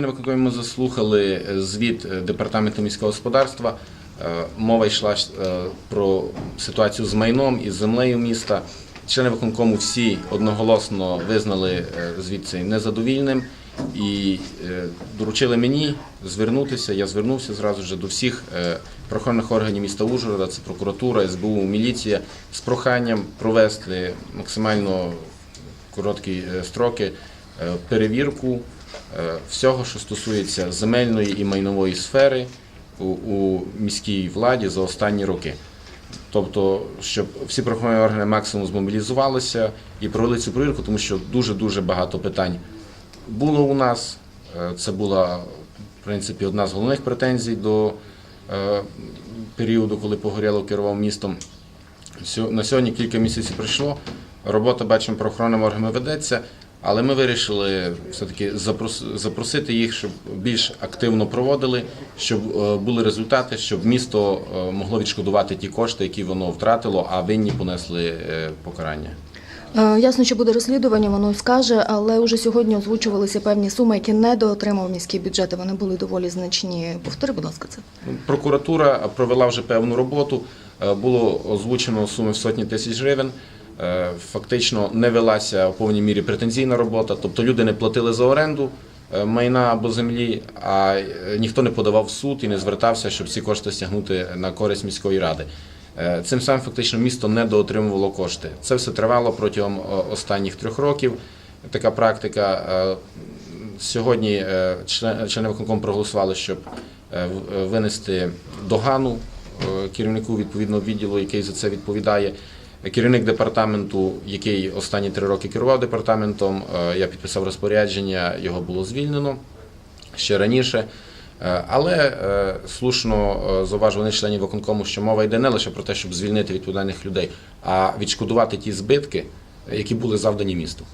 На ми заслухали звіт е, департаменту міського господарства. Е, Мова йшла е, про ситуацію з майном і землею міста. Члени виконкому всі одноголосно визнали е, цей незадовільним і е, доручили мені звернутися. Я звернувся зразу ж до всіх е, правоохоронних органів міста Ужгорода, це прокуратура, СБУ, міліція, з проханням провести максимально короткі е, строки е, перевірку е, всього, що стосується земельної і майнової сфери у, міській владі за останні роки. Тобто, щоб всі правоохоронні органи максимум змобілізувалися і провели цю перевірку, тому що дуже-дуже багато питань було у нас. Е, Це була, в принципі, одна з головних претензій до е, періоду, коли Погорєлов керував містом. На сьогодні кілька місяців пройшло. Робота, бачимо, правоохоронними органами ведеться, але ми вирішили все-таки запрос- запросити їх, щоб більш активно проводили, щоб е, були результати, щоб місто е, могло відшкодувати ті кошти, які воно втратило, а винні понесли е, покарання. Ясно, що буде розслідування, воно скаже, але вже сьогодні озвучувалися певні суми, які недоотримав міський бюджет. Вони були доволі значні. Повтори, будь ласка, це. Прокуратура провела вже певну роботу. Було озвучено суми в сотні тисяч гривень. Е, Фактично не велася в повній мірі претензійна робота, тобто люди не платили за оренду е, майна або землі, а е, ніхто не подавав в суд і не звертався, щоб ці кошти стягнути на користь міської ради. Цим самим фактично місто не доотримувало кошти. Це все тривало протягом останніх трьох років. Така практика. Сьогодні член- члени виконкому проголосували, щоб винести догану керівнику відповідного відділу, який за це відповідає. Керівник департаменту, який останні три роки керував департаментом, е, я підписав розпорядження, його було звільнено ще раніше. Е, Але е, слушно зауважували членів виконкому, що мова йде не лише про те, щоб звільнити відповідальних людей, а відшкодувати ті збитки, які були завдані місту.